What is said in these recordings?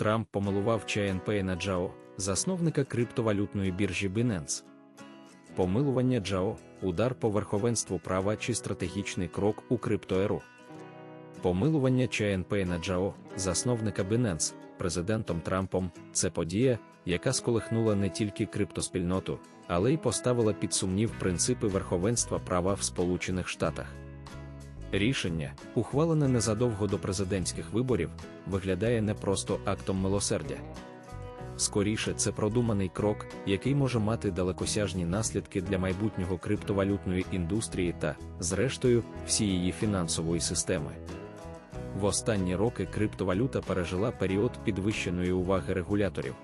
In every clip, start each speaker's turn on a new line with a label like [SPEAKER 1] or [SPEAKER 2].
[SPEAKER 1] Трамп помилував Чаєнпейна Джао, засновника криптовалютної біржі Binance. Помилування Джао удар по верховенству права чи стратегічний крок у криптоеру. Помилування Чаєнпейна Джао, засновника Binance, президентом Трампом, це подія, яка сколихнула не тільки криптоспільноту, але й поставила під сумнів принципи верховенства права в Сполучених Штатах. Рішення, ухвалене незадовго до президентських виборів, виглядає не просто актом милосердя. Скоріше, це продуманий крок, який може мати далекосяжні наслідки для майбутнього криптовалютної індустрії та, зрештою, всієї фінансової системи. В останні роки криптовалюта пережила період підвищеної уваги регуляторів.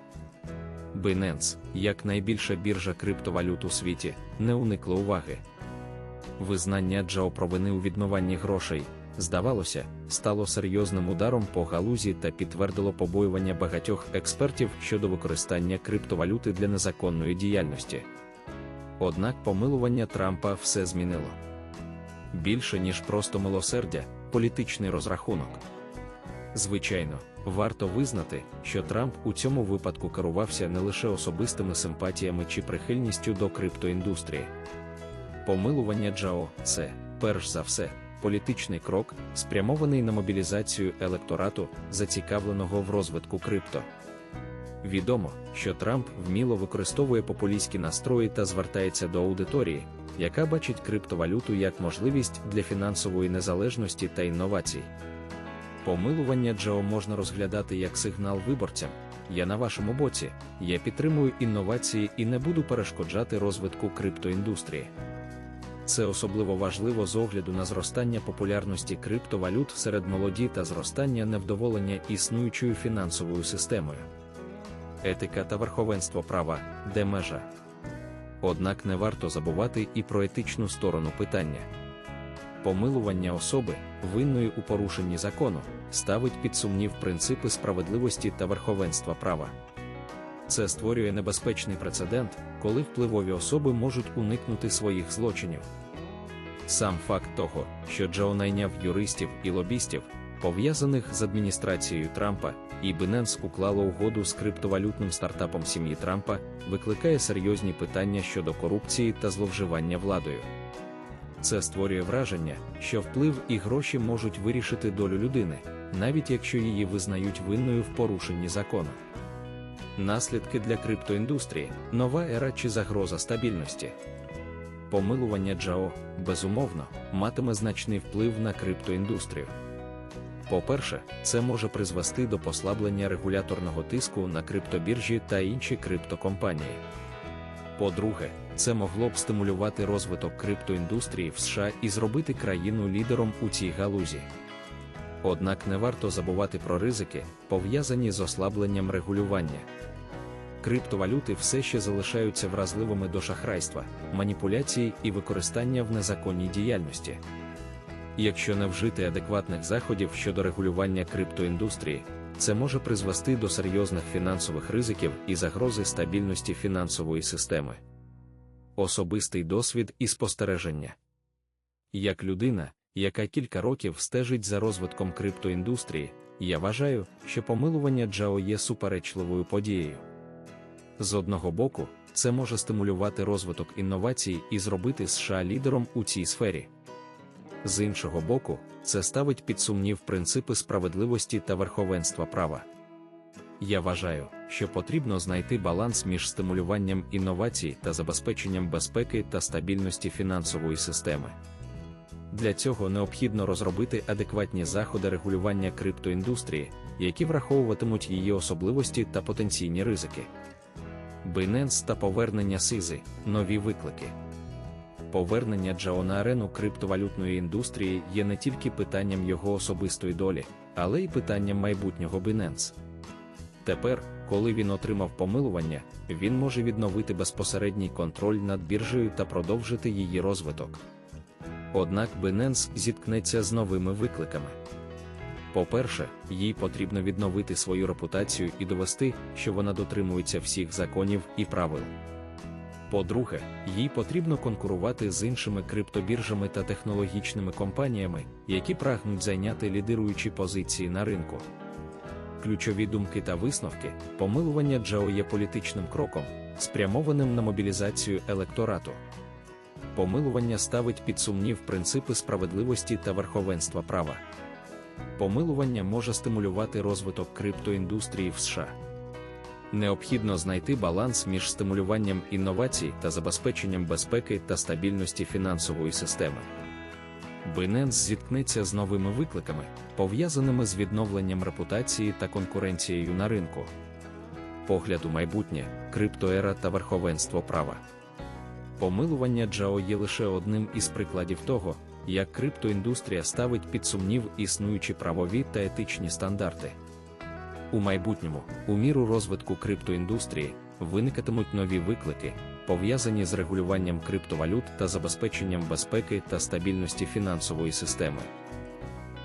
[SPEAKER 1] Binance, як найбільша біржа криптовалют у світі, не уникла уваги. Визнання Джао провини у відмиванні грошей, здавалося, стало серйозним ударом по галузі та підтвердило побоювання багатьох експертів щодо використання криптовалюти для незаконної діяльності. Однак помилування Трампа все змінило. Більше ніж просто милосердя, політичний розрахунок. Звичайно, варто визнати, що Трамп у цьому випадку керувався не лише особистими симпатіями чи прихильністю до криптоіндустрії. Помилування Джао це, перш за все, політичний крок, спрямований на мобілізацію електорату, зацікавленого в розвитку крипто. Відомо, що Трамп вміло використовує популістські настрої та звертається до аудиторії, яка бачить криптовалюту як можливість для фінансової незалежності та інновацій. Помилування Джао можна розглядати як сигнал виборцям. Я на вашому боці, я підтримую інновації і не буду перешкоджати розвитку криптоіндустрії. Це особливо важливо з огляду на зростання популярності криптовалют серед молоді та зростання невдоволення існуючою фінансовою системою. Етика та верховенство права, де межа. Однак не варто забувати і про етичну сторону питання. Помилування особи, винної у порушенні закону, ставить під сумнів принципи справедливості та верховенства права. Це створює небезпечний прецедент, коли впливові особи можуть уникнути своїх злочинів. Сам факт того, що Джо найняв юристів і лобістів, пов'язаних з адміністрацією Трампа, і Binance уклало угоду з криптовалютним стартапом сім'ї Трампа, викликає серйозні питання щодо корупції та зловживання владою. Це створює враження, що вплив і гроші можуть вирішити долю людини, навіть якщо її визнають винною в порушенні закону. Наслідки для криптоіндустрії, нова ера чи загроза стабільності. Помилування Джао, безумовно, матиме значний вплив на криптоіндустрію. По-перше, це може призвести до послаблення регуляторного тиску на криптобіржі та інші криптокомпанії. По-друге, це могло б стимулювати розвиток криптоіндустрії в США і зробити країну лідером у цій галузі. Однак не варто забувати про ризики, пов'язані з ослабленням регулювання. Криптовалюти все ще залишаються вразливими до шахрайства, маніпуляцій і використання в незаконній діяльності. Якщо не вжити адекватних заходів щодо регулювання криптоіндустрії, це може призвести до серйозних фінансових ризиків і загрози стабільності фінансової системи. Особистий досвід і спостереження. Як людина, яка кілька років стежить за розвитком криптоіндустрії, я вважаю, що помилування Джао є суперечливою подією. З одного боку, це може стимулювати розвиток інновацій і зробити США лідером у цій сфері. З іншого боку, це ставить під сумнів принципи справедливості та верховенства права. Я вважаю, що потрібно знайти баланс між стимулюванням інновацій та забезпеченням безпеки та стабільності фінансової системи. Для цього необхідно розробити адекватні заходи регулювання криптоіндустрії, які враховуватимуть її особливості та потенційні ризики. Binance та повернення Сизи нові виклики. Повернення Джао на арену криптовалютної індустрії є не тільки питанням його особистої долі, але й питанням майбутнього Binance. Тепер, коли він отримав помилування, він може відновити безпосередній контроль над біржею та продовжити її розвиток. Однак Binance зіткнеться з новими викликами. По-перше, їй потрібно відновити свою репутацію і довести, що вона дотримується всіх законів і правил. По-друге, їй потрібно конкурувати з іншими криптобіржами та технологічними компаніями, які прагнуть зайняти лідируючі позиції на ринку. Ключові думки та висновки, помилування Джао є політичним кроком, спрямованим на мобілізацію електорату. Помилування ставить під сумнів принципи справедливості та верховенства права. Помилування може стимулювати розвиток криптоіндустрії в США. Необхідно знайти баланс між стимулюванням інновацій та забезпеченням безпеки та стабільності фінансової системи. Binance зіткнеться з новими викликами, пов'язаними з відновленням репутації та конкуренцією на ринку. Погляд у майбутнє, криптоера та верховенство права. Помилування Джао є лише одним із прикладів того, як криптоіндустрія ставить під сумнів існуючі правові та етичні стандарти. У майбутньому, у міру розвитку криптоіндустрії, виникатимуть нові виклики, пов'язані з регулюванням криптовалют та забезпеченням безпеки та стабільності фінансової системи.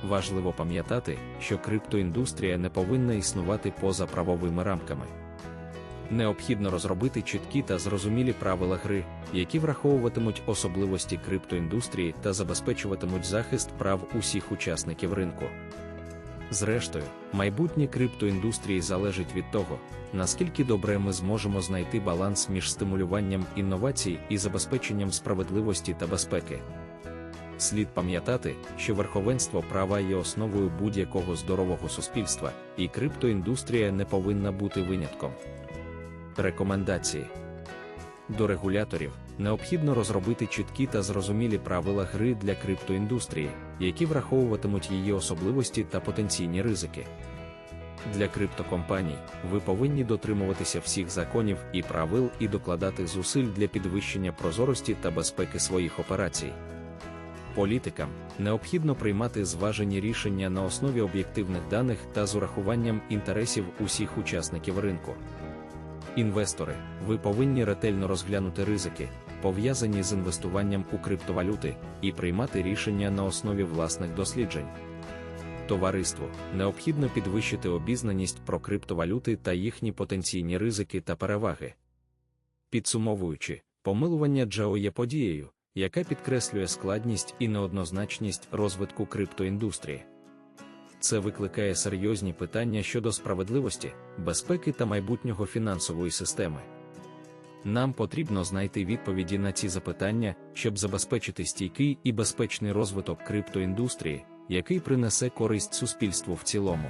[SPEAKER 1] Важливо пам'ятати, що криптоіндустрія не повинна існувати поза правовими рамками. Необхідно розробити чіткі та зрозумілі правила гри, які враховуватимуть особливості криптоіндустрії та забезпечуватимуть захист прав усіх учасників ринку. Зрештою, майбутнє криптоіндустрії залежить від того, наскільки добре ми зможемо знайти баланс між стимулюванням інновацій і забезпеченням справедливості та безпеки. Слід пам'ятати, що верховенство права є основою будь-якого здорового суспільства, і криптоіндустрія не повинна бути винятком. Рекомендації до регуляторів необхідно розробити чіткі та зрозумілі правила гри для криптоіндустрії, які враховуватимуть її особливості та потенційні ризики. Для криптокомпаній ви повинні дотримуватися всіх законів і правил і докладати зусиль для підвищення прозорості та безпеки своїх операцій. Політикам необхідно приймати зважені рішення на основі об'єктивних даних та з урахуванням інтересів усіх учасників ринку. Інвестори, ви повинні ретельно розглянути ризики, пов'язані з інвестуванням у криптовалюти, і приймати рішення на основі власних досліджень. Товариству необхідно підвищити обізнаність про криптовалюти та їхні потенційні ризики та переваги. Підсумовуючи, помилування Джао є подією, яка підкреслює складність і неоднозначність розвитку криптоіндустрії. Це викликає серйозні питання щодо справедливості, безпеки та майбутнього фінансової системи. Нам потрібно знайти відповіді на ці запитання, щоб забезпечити стійкий і безпечний розвиток криптоіндустрії, який принесе користь суспільству в цілому.